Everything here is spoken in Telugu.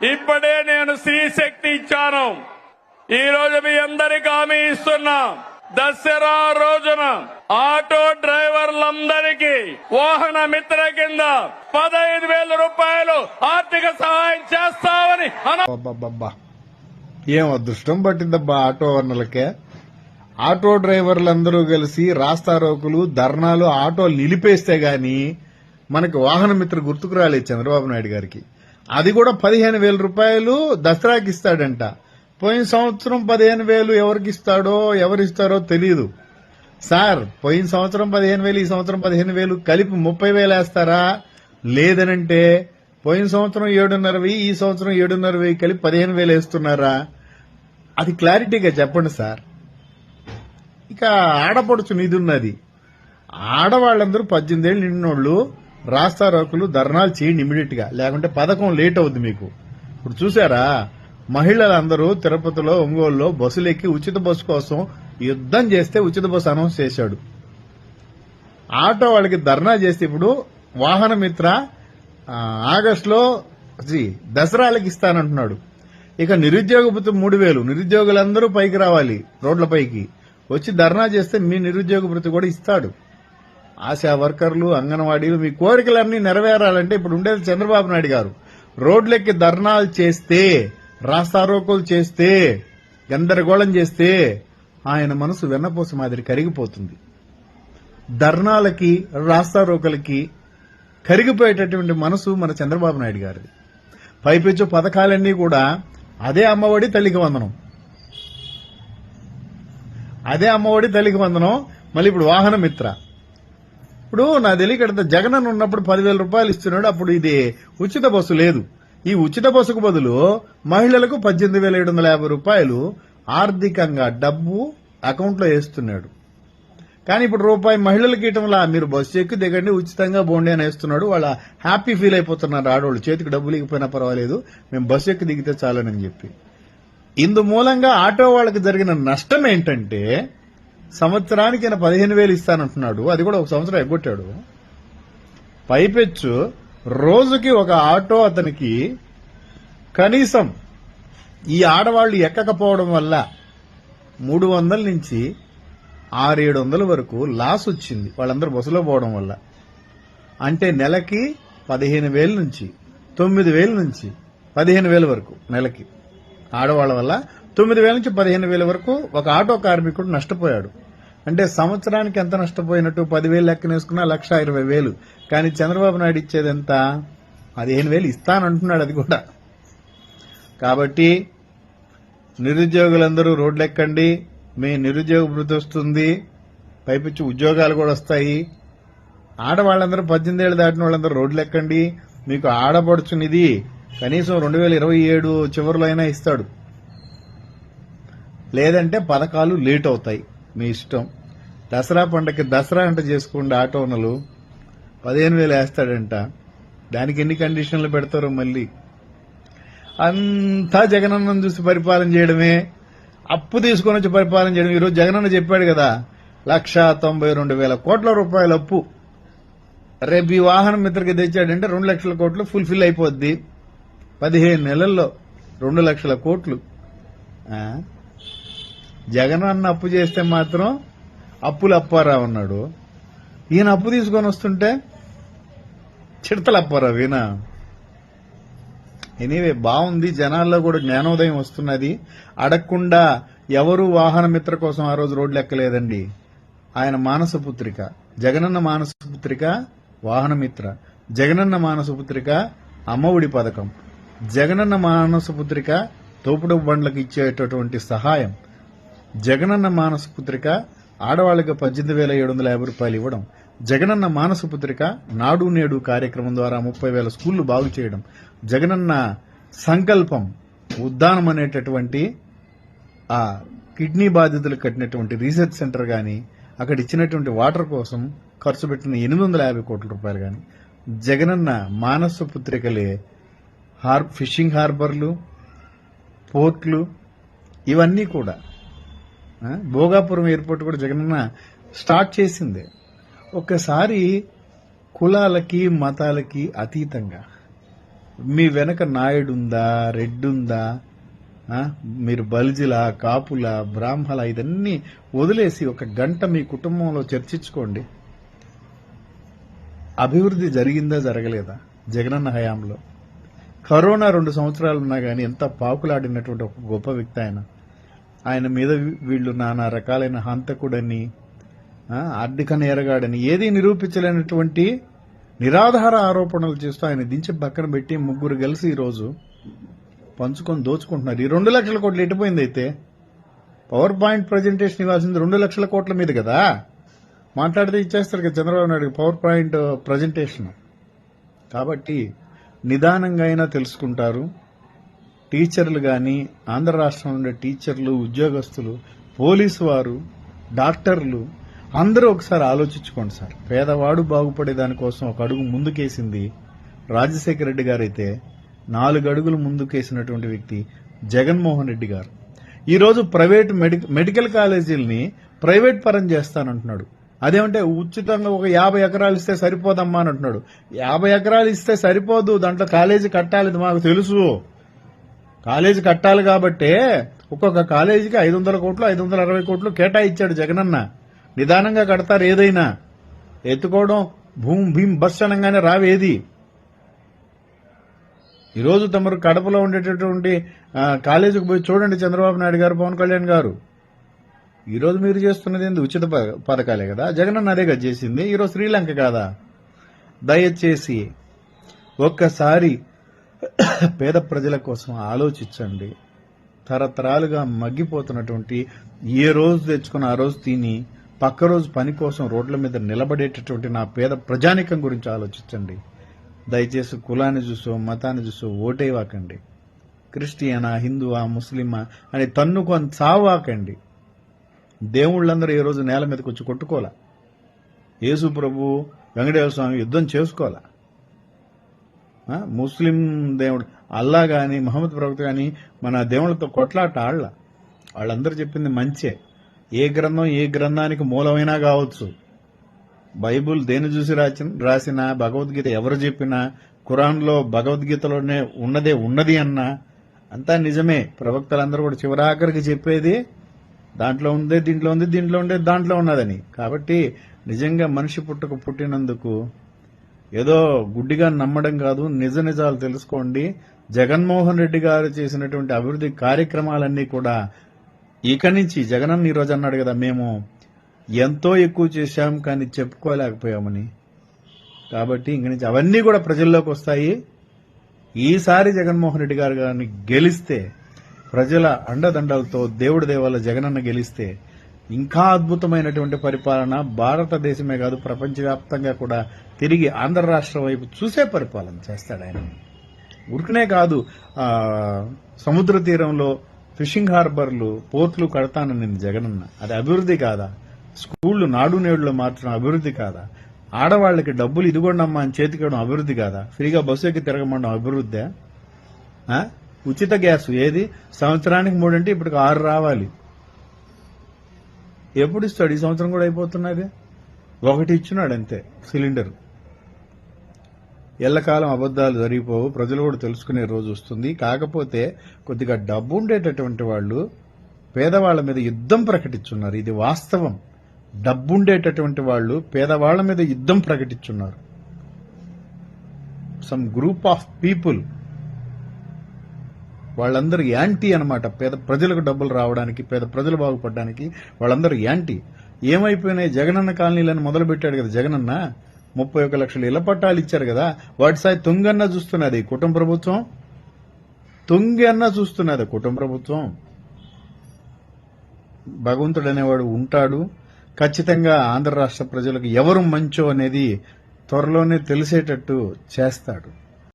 ఇప్పుడే నేను స్త్రీ శక్తి ఇచ్చాను. ఈ రోజు మీ అందరికి హామీ ఇస్తున్నా. దసరా రోజున ఆటో డ్రైవర్లందరికీ వాహన మిత్ర కింద పదహైదు వేల రూపాయలు ఆర్థిక సహాయం చేస్తామని ఏం అదృష్టం పట్టిందబ్బా ఆటో వర్ణలకే ఆటో డ్రైవర్లందరూ కలిసి రాస్తారోకులు ధర్నాలు ఆటో నిలిపేస్తే గాని మనకి వాహన మిత్ర గుర్తుకు రాలేదు చంద్రబాబు నాయుడు గారికి. అది కూడా పదిహేను వేల రూపాయలు దసరాకి ఇస్తాడంట పోయిన సంవత్సరం పదిహేను వేలు ఎవరికి ఇస్తాడో ఎవరిస్తారో తెలియదు సార్ పోయిన సంవత్సరం పదిహేను వేలు ఈ సంవత్సరం పదిహేను వేలు కలిపి ముప్పై వేలు వేస్తారా? లేదనంటే పోయిన సంవత్సరం ఏడున్నర వెయ్యి ఈ సంవత్సరం ఏడున్నర వెయ్యి కలిపి పదిహేను వేలు వేస్తున్నారా? అది క్లారిటీగా చెప్పండి సార్. ఇక ఆడపడుచు నిధి ఉన్నది ఆడవాళ్ళందరూ పద్దెనిమిది ఏళ్ళు నిండినోళ్ళు. రాస్తారోకులు ధర్నాలు చేయండి ఇమీడియట్గా. లేకుంటే పథకం లేట్ అవుద్ది మీకు. ఇప్పుడు చూసారా మహిళలందరూ తిరుపతిలో ఒంగోలులో బస్సులు ఎక్కి ఉచిత బస్సు కోసం యుద్ధం చేస్తే ఉచిత బస్సు అనౌన్స్ చేశాడు. ఆటో వాళ్ళకి ధర్నా చేస్తే ఇప్పుడు వాహన మిత్ర ఆగస్టులో జీ, దసరాలకి ఇస్తానంటున్నాడు. ఇక నిరుద్యోగ భృతి మూడు వేలు. నిరుద్యోగులందరూ పైకి రావాలి రోడ్లపైకి వచ్చి ధర్నా చేస్తే మీ నిరుద్యోగ భృతి కూడా ఇస్తాడు. ఆశా వర్కర్లు అంగన్వాడీలు మీ కోరికలన్నీ నెరవేరాలంటే ఇప్పుడు ఉండేది చంద్రబాబు నాయుడు గారు. రోడ్లెక్కి ధర్నాలు చేస్తే రాస్తారోకులు చేస్తే గందరగోళం చేస్తే ఆయన మనసు వెన్నపోస మాదిరి కరిగిపోతుంది. ధర్నాలకి రాస్తారోకలకి కరిగిపోయేటటువంటి మనసు మన చంద్రబాబు నాయుడు గారిది. పైపెచ్చు పథకాలన్నీ కూడా అదే అమ్మఒడి తల్లికి వందనం. అదే అమ్మఒడి తల్లికి వందనం మళ్ళీ ఇప్పుడు వాహన మిత్ర ఇప్పుడు నా తెలియకడ జగన్ అన్న ఉన్నప్పుడు పదివేల రూపాయలు ఇస్తున్నాడు అప్పుడు ఇది ఉచిత బస్సు లేదు. ఈ ఉచిత బస్సుకు బదులు మహిళలకు పద్దెనిమిది వేల ఏడు వందల యాభై రూపాయలు ఆర్థికంగా డబ్బు అకౌంట్లో వేస్తున్నాడు. కానీ ఇప్పుడు రూపాయి మహిళలకి ఇవ్వడంలా మీరు బస్సు ఎక్కి దిగండి ఉచితంగా బోండి అని వేస్తున్నాడు వాళ్ళ హ్యాపీ ఫీల్ అయిపోతున్నారు ఆడవాళ్ళు. చేతికి డబ్బులు ఇకపోయినా పర్వాలేదు మేము బస్సు ఎక్కి దిగితే చాలనని చెప్పి. ఇందు మూలంగా ఆటో వాళ్ళకి జరిగిన నష్టం ఏంటంటే సంవత్సరానికి ఆయన పదిహేను వేలు ఇస్తానంటున్నాడు. అది కూడా ఒక సంవత్సరం ఎగ్గొట్టాడు. పైపెచ్చు రోజుకి ఒక ఆటో అతనికి కనీసం ఈ ఆడవాళ్ళు ఎక్కకపోవడం వల్ల మూడు వందల నుంచి ఆరేడు వందల వరకు లాస్ వచ్చింది వాళ్ళందరూ బస్సులో పోవడం వల్ల. అంటే నెలకి పదిహేను వేల నుంచి తొమ్మిది వేల నుంచి పదిహేను వేల వరకు నెలకి ఆడవాళ్ళ వల్ల తొమ్మిది వేల నుంచి పదిహేను వేల వరకు ఒక ఆటో కార్మికుడు నష్టపోయాడు. అంటే సంవత్సరానికి ఎంత నష్టపోయినట్టు పదివేలు లెక్కనేసుకున్నా లక్ష ఇరవై వేలు. కానీ చంద్రబాబు నాయుడు ఇచ్చేది ఎంత? పదిహేను వేలు ఇస్తానంటున్నాడు అది కూడా. కాబట్టి నిరుద్యోగులందరూ రోడ్లెక్కండి. మీ నిరుద్యోగ వృద్ధి వస్తుంది. పైపిచ్చి ఉద్యోగాలు కూడా వస్తాయి. ఆడవాళ్ళందరూ పద్దెనిమిది ఏళ్ళు దాటిన వాళ్ళందరూ రోడ్లు ఎక్కండి మీకు ఆడపడుచునిది కనీసం రెండు వేల ఇరవై ఏడు చివరిలో అయినా ఇస్తాడు. లేదంటే పథకాలు లేట్ అవుతాయి. మీ ఇష్టం. దసరా పండగకి దసరా అంట చేసుకోండి ఆటో ఓనర్లు పదిహేను వేలు వేస్తాడంట. దానికి ఎన్ని కండిషన్లు పెడతారో మళ్ళీ. అంతా జగనన్నను చూసి పరిపాలన చేయడమే. అప్పు తీసుకొని వచ్చి పరిపాలన చేయడం ఈరోజు జగనన్న చెప్పాడు కదా లక్ష తొంభై రెండు వేల కోట్ల రూపాయల అప్పు. రేపు ఈ వాహనం మిత్రకి తెచ్చాడంటే రెండు లక్షల కోట్లు ఫుల్ఫిల్ అయిపోద్ది. పదిహేను నెలల్లో రెండు లక్షల కోట్లు. జగన్ అన్న అప్పు చేస్తే మాత్రం అప్పులు అప్పారావు అన్నాడు. ఈయన అప్పు తీసుకొని వస్తుంటే చిడతలు అప్పారావు ఈయన ఎనీవే బాగుంది జనాల్లో కూడా జ్ఞానోదయం వస్తున్నది. అడగకుండా ఎవరు వాహన మిత్ర కోసం ఆ రోజు రోడ్లు ఎక్కలేదండి. ఆయన మానసపుత్రిక జగనన్న మానసపుత్రిక వాహనమిత్ర జగనన్న మానసపుత్రిక అమ్మఒడి పథకం. జగనన్న మానసపుత్రిక తోపుడు బండ్లకు ఇచ్చేటటువంటి సహాయం. జగనన్న మానస పుత్రిక ఆడవాళ్ళకి పద్దెనిమిది వేల ఏడు వందల యాభై రూపాయలు ఇవ్వడం జగనన్న మానసపుత్రిక నాడు నేడు కార్యక్రమం ద్వారా ముప్పై వేల స్కూళ్ళు బాగు చేయడం జగనన్న సంకల్పం ఉద్దానం అనేటటువంటి ఆ కిడ్నీ బాధితులు కట్టినటువంటి రీసెర్చ్ సెంటర్ కానీ అక్కడ ఇచ్చినటువంటి వాటర్ కోసం ఖర్చు పెట్టిన ఎనిమిది వందల యాభై కోట్ల రూపాయలు కానీ జగనన్న మానస పుత్రికలే హార్ ఫిషింగ్ హార్బర్లు పోర్ట్లు ఇవన్నీ కూడా భోగాపురం ఎయిర్పోర్ట్ కూడా జగనన్న స్టార్ట్ చేసింది. ఒక్కసారి కులాలకి మతాలకి అతీతంగా. మీ వెనక నాయుడుందా రెడ్డుందా? ఉందా మీరు బల్జిల కాపుల బ్రాహ్మల ఇదన్నీ వదిలేసి ఒక గంట మీ కుటుంబంలో చర్చించుకోండి. అభివృద్ధి జరిగిందా జరగలేదా జగనన్న హయాంలో? కరోనా రెండు సంవత్సరాలు ఉన్నా కానీ ఎంత పాకులాడినటువంటి ఒక గొప్ప వ్యక్తి ఆయన. ఆయన మీద వీళ్ళు నానా రకాలైన హంతకుడని ఆర్థిక నేరగాడని ఏది నిరూపించలేనటువంటి నిరాధార ఆరోపణలు చేస్తూ ఆయన దించి పక్కన పెట్టి ముగ్గురు కలిసి ఈరోజు పంచుకొని దోచుకుంటున్నారు. ఈ రెండు లక్షల కోట్లు ఎట్టిపోయింది అయితే? పవర్ పాయింట్ ప్రజెంటేషన్ ఇవ్వాల్సింది రెండు లక్షల కోట్ల మీద కదా? మాట్లాడితే ఇచ్చేస్తారు కదా Chandrababu Naidu power point presentation. కాబట్టి నిదానంగా అయినా తెలుసుకుంటారు. టీచర్లు కానీ ఆంధ్ర రాష్ట్రంలో ఉండే టీచర్లు ఉద్యోగస్తులు పోలీసు వారు డాక్టర్లు అందరూ ఒకసారి ఆలోచించుకోండి సార్. పేదవాడు బాగుపడే దానికోసం ఒక అడుగు ముందుకేసింది రాజశేఖర రెడ్డి గారైతే నాలుగు అడుగులు ముందుకేసినటువంటి వ్యక్తి జగన్మోహన్ రెడ్డి గారు. ఈరోజు ప్రైవేట్ మెడి- మెడికల్ కాలేజీల్ని ప్రైవేట్ పరం చేస్తానంటున్నాడు. అదేమంటే ఉచితంగా ఒక యాభై ఎకరాలు ఇస్తే సరిపోదమ్మా అని అంటున్నాడు. యాభై ఎకరాలు ఇస్తే సరిపోదు దాంట్లో కాలేజీ కట్టాలి మాకు తెలుసు. కాలేజీ కట్టాలి కాబట్టే ఒక్కొక్క కాలేజీకి ఐదు వందల కోట్లు ఐదు వందల అరవై కోట్లు కేటాయించాడు జగనన్న. నిదానంగా కడతారు ఏదైనా. ఎత్తుకోవడం భూమ్ భీం బస్ అనగానే రావేది. ఈరోజు తమరు కడపలో ఉండేటటువంటి కాలేజీకి పోయి చూడండి చంద్రబాబు నాయుడు గారు పవన్ కళ్యాణ్ గారు. ఈరోజు మీరు చేస్తున్నది ఏంది? ఉచిత ప- పథకాలే కదా? జగనన్న అదే కదా చేసింది. ఈరోజు శ్రీలంక కాదా? దయచేసి ఒక్కసారి పేద ప్రజల కోసం ఆలోచించండి. తరతరాలుగా మగ్గిపోతున్నటువంటి ఏ రోజు తెచ్చుకుని ఆ రోజు తిని పక్క రోజు పని కోసం రోడ్ల మీద నిలబడేటటువంటి నా పేద ప్రజానికం గురించి ఆలోచించండి. దయచేసి కులాన్ని చూసో మతాన్ని చూసో ఓటేవాకండి. క్రిస్టియనా హిందువా ముస్లిమా అని తన్నుకొని చావాకండి. దేవుళ్ళందరూ ఈ రోజు నేల మీదకి వచ్చి కొట్టుకోలే యేసు ప్రభు వెంకటేశ్వర స్వామి యుద్ధం చేసుకోవాలా? ముస్లిం దేవుడు అల్లా కానీ మహమ్మద్ ప్రవక్త కానీ మన దేవుళ్ళతో కొట్లాట ఆళ్ళ. వాళ్ళందరూ చెప్పింది మంచే. ఏ గ్రంథం ఏ గ్రంథానికి మూలమైనా కావచ్చు. బైబుల్ దేని చూసి రాసిన రాసిన భగవద్గీత ఎవరు చెప్పినా ఖురాన్లో భగవద్గీతలోనే ఉన్నదే ఉన్నది అన్నా అంతా నిజమే. ప్రవక్తలందరూ కూడా చివరాఖరికి చెప్పేది దాంట్లో ఉందే దీంట్లో ఉంది దీంట్లో ఉండే దాంట్లో ఉన్నదని. కాబట్టి నిజంగా మనిషి పుట్టుక పుట్టినందుకు ఏదో గుడ్డిగా నమ్మడం కాదు నిజ నిజాలు తెలుసుకోండి. జగన్మోహన్ రెడ్డి గారు చేసినటువంటి అభివృద్ధి కార్యక్రమాలన్నీ కూడా ఇక నుంచి జగనన్న ఈరోజు అన్నాడు కదా మేము ఎంతో ఎక్కువ చేశాం కానీ చెప్పుకోలేకపోయామని. కాబట్టి ఇంక నుంచి అవన్నీ కూడా ప్రజల్లోకి వస్తాయి. ఈసారి జగన్మోహన్ రెడ్డి గారు గారిని గెలిస్తే ప్రజల అండదండలతో దేవుడి దేవాల జగనన్న గెలిస్తే ఇంకా అద్భుతమైనటువంటి పరిపాలన భారతదేశమే కాదు ప్రపంచవ్యాప్తంగా కూడా తిరిగి ఆంధ్ర రాష్ట్రం వైపు చూసే పరిపాలన చేస్తాడు ఆయన. ఉరికినే కాదు సముద్ర తీరంలో ఫిషింగ్ హార్బర్లు పోర్ట్లు కడతానని జగనన్న. అది అభివృద్ధి కాదా? స్కూళ్ళు నాడు నేడులో మార్చడం అభివృద్ధి కాదా? ఆడవాళ్ళకి డబ్బులు ఇదిగోండమ్మా అని చేతికడం అభివృద్ధి కాదా? ఫ్రీగా బస్సు ఎక్కి తిరగమండం అభివృద్ధి? ఉచిత గ్యాస్ ఏది? సంవత్సరానికి మూడంటే ఇప్పుడు ఆరు రావాలి. ఎప్పుడు ఇస్తాడు? ఈ సంవత్సరం కూడా అయిపోతున్నది. ఒకటి ఇచ్చినాడు అంతే సిలిండర్. ఎల్లకాలం అబద్ధాలు జరిగిపోవు. ప్రజలు కూడా తెలుసుకునే రోజు వస్తుంది. కాకపోతే కొద్దిగా డబ్బు ఉండేటటువంటి వాళ్ళు పేదవాళ్ళ మీద యుద్ధం ప్రకటించున్నారు. ఇది వాస్తవం. డబ్బుండేటటువంటి వాళ్ళు పేదవాళ్ళ మీద యుద్ధం ప్రకటించున్నారు. సమ్ గ్రూప్ ఆఫ్ పీపుల్ వాళ్ళందరూ యాంటీ అన్నమాట. పేద ప్రజలకు డబ్బులు రావడానికి పేద ప్రజలు బాగుపడడానికి వాళ్ళందరూ యాంటీ. ఏమైపోయినాయి? జగనన్న కాలనీలను మొదలు పెట్టాడు కదా జగనన్న. ముప్పై ఒక లక్షల ఇళ్ళ పట్టాలు ఇచ్చారు కదా. వాటి సాయి తుంగన్న చూస్తున్నది కుటుంబ ప్రభుత్వం. తుంగి చూస్తున్నది కుటుంబ ప్రభుత్వం. భగవంతుడు అనేవాడు ఉంటాడు. ఖచ్చితంగా ఆంధ్ర రాష్ట్ర ప్రజలకు ఎవరు మంచో అనేది త్వరలోనే తెలిసేటట్టు చేస్తాడు.